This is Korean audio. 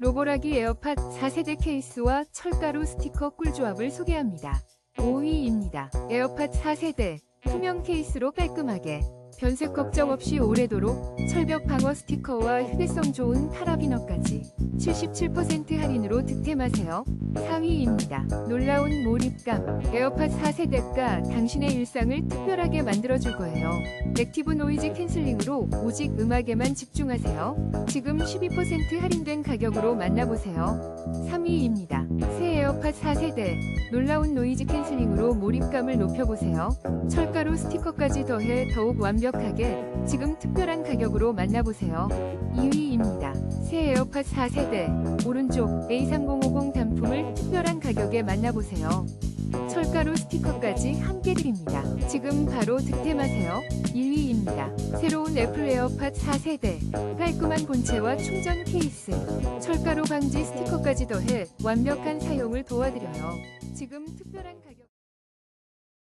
로보라기 에어팟 4세대 케이스와 철가루 스티커 꿀조합을 소개합니다. 5위입니다. 에어팟 4세대 투명 케이스로 깔끔하게 변색 걱정 없이 오래도록 철벽 방어 스티커와 휴대성 좋은 파라비너까지 77% 할인으로 득템하세요. 4위입니다. 놀라운 몰입감 에어팟 4세대가 당신의 일상을 특별하게 만들어줄 거예요. 액티브 노이즈 캔슬링으로 오직 음악에만 집중하세요. 지금 12% 할인된 가격으로 만나보세요. 3위입니다. 새 에어팟 4세대 놀라운 노이즈 캔슬링으로 몰입감을 높여보세요. 철가루 스티커까지 더해 더욱 완벽하게 지금 특별한 가격으로 만나보세요. 2위입니다. 새 에어팟 4세대 오른쪽 A3050 단품을 특별한 가격에 만나보세요. 철가루 스티커까지 함께 드립니다. 지금 바로 득템하세요. 1위입니다. 새로운 애플 에어팟 4세대 깔끔한 본체와 충전 케이스 철가루 방지 스티커까지 더해 완벽한 사용을 도와드려요. 지금 특별한 가격